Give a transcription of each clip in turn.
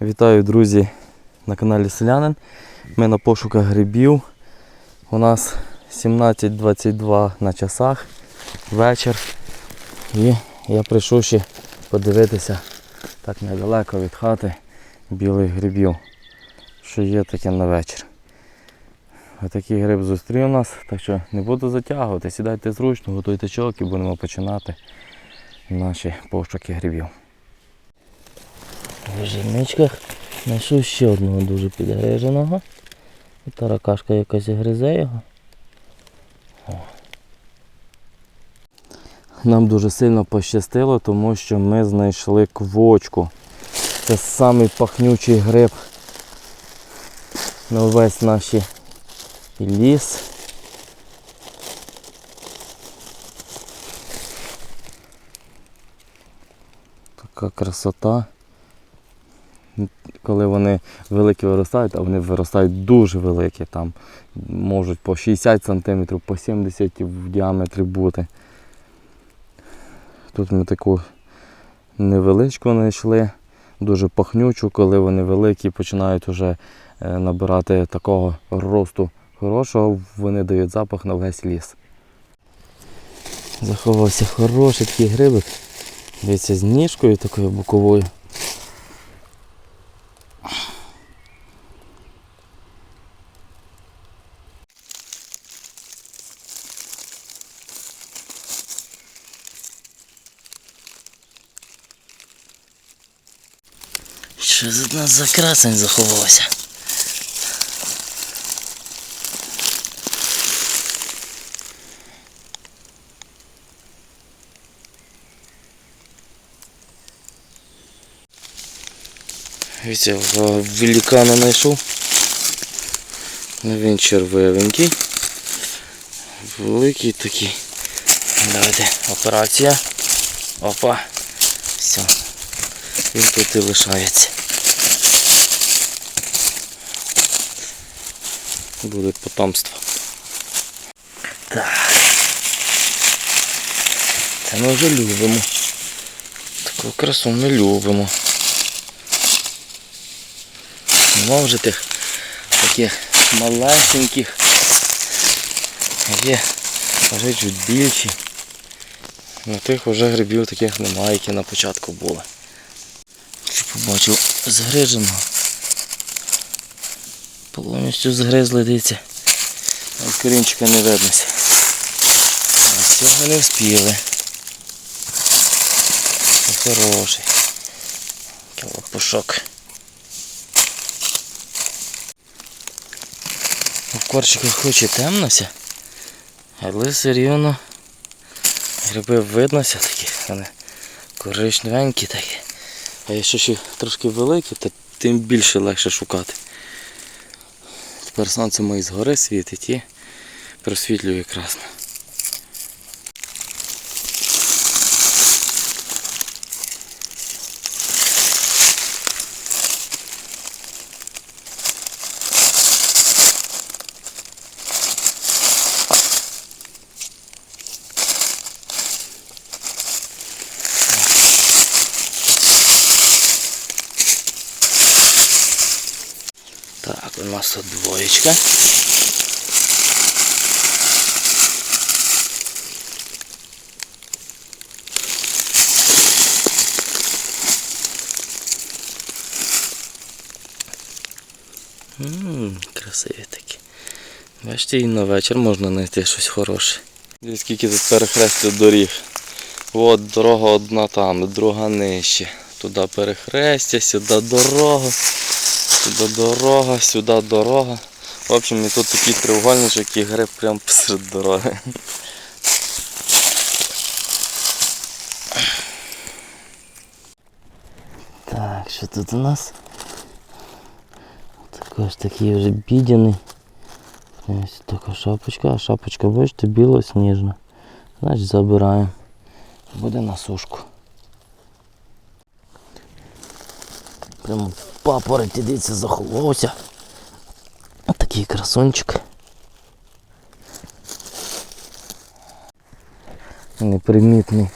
Вітаю, друзі, на каналі Селянин. Ми на пошуках грибів. У нас 17.22 на часах, вечір. І я прийшов ще подивитися так недалеко від хати білих грибів, що є таке на вечір. Отакий гриб зустрів нас, так що не буду затягувати. Сідайте зручно, готуйте чолки, будемо починати наші пошуки грибів. В жіничках знайшов ще одного дуже підгриженого. І таракашка якась гризе його. О. Нам дуже сильно пощастило, тому що ми знайшли квочку. Це самий пахнючий гриб на весь наш ліс. Така красота коли вони великі виростають, а вони виростають дуже великі, там можуть по 60 см, по 70 в діаметрі бути. Тут ми таку невеличку знайшли, дуже пахнючу, коли вони великі, починають вже е, набирати такого росту хорошого, вони дають запах на весь ліс. Заховався хороший такий грибик. Дивіться, з ніжкою такою боковою. Що за нас за красень заховався? Вітя, великана знайшов. Ну, Він червивенький. Великий такий. Давайте операція. Опа. Все. Він тут і лишається. Буде потомство. Так. Це ми вже любимо. Таку красу ми любимо. Нема вже тих таких малесеньких. Є вже чуть більші. На тих вже грибів таких немає, які на початку були. Побачив згриженого. Повністю згризли, дивіться. Корінчика не виднося. А цього не вспіли. Хороший. Кілопушок. В корчиках хоч і темнося, але все рівно гриби виднося такі, вони коричневенькі такі. А якщо ще трошки великі, то тим більше легше шукати. Тепер сонце моє згори світить і просвітлює красно. Так, у нас тут двоєчка. Ммм, красиві такі. Бачите, і на вечір можна знайти щось хороше. Дивіться, скільки тут перехрестів доріг. От дорога одна там, друга нижче. Туди перехрестя, сюди дорога. Сюди дорога, сюди дорога. В общем, і тут такий треугольничок і гриб прямо посеред дороги. Так, що тут у нас? Також такий вже бідяний. Ось така шапочка, а шапочка, бачите, білосніжна. Значить забираємо. Буде на сушку. Прямо в папороті, дивіться, заховався. Такий красунчик. Непримітний,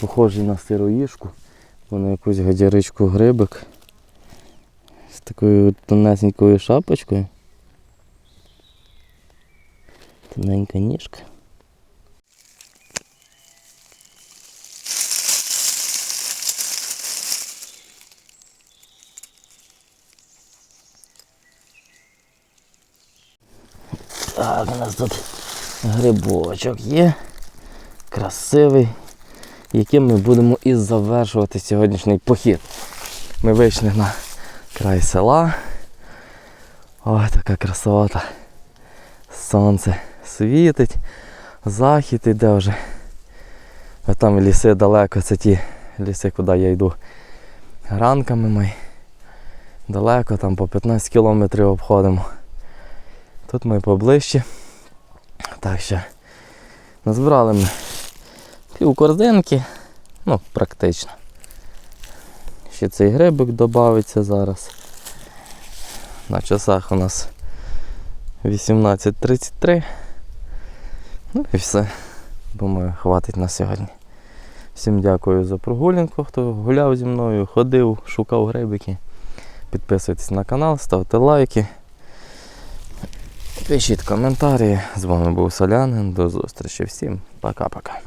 похожий на сироїшку, бо на якусь гадяричку грибик. з такою тонесенькою шапочкою. Тоненька ніжка. Так, у нас тут грибочок є. Красивий, яким ми будемо і завершувати сьогоднішній похід. Ми вийшли на край села. Ой, така красота. Сонце світить, захід іде вже. А там ліси далеко, це ті ліси, куди я йду ранками ми. Далеко, там по 15 кілометрів обходимо. Тут ми поближче. Так що назбирали ми пів корзинки, ну, практично. Ще цей грибик додається зараз. На часах у нас 18.33. Ну і все. Думаю, хватить на сьогодні. Всім дякую за прогулянку, хто гуляв зі мною, ходив, шукав грибики. Підписуйтесь на канал, ставте лайки. Пишіть коментарі. З вами був Солянин. До зустрічі всім. Пока-пока.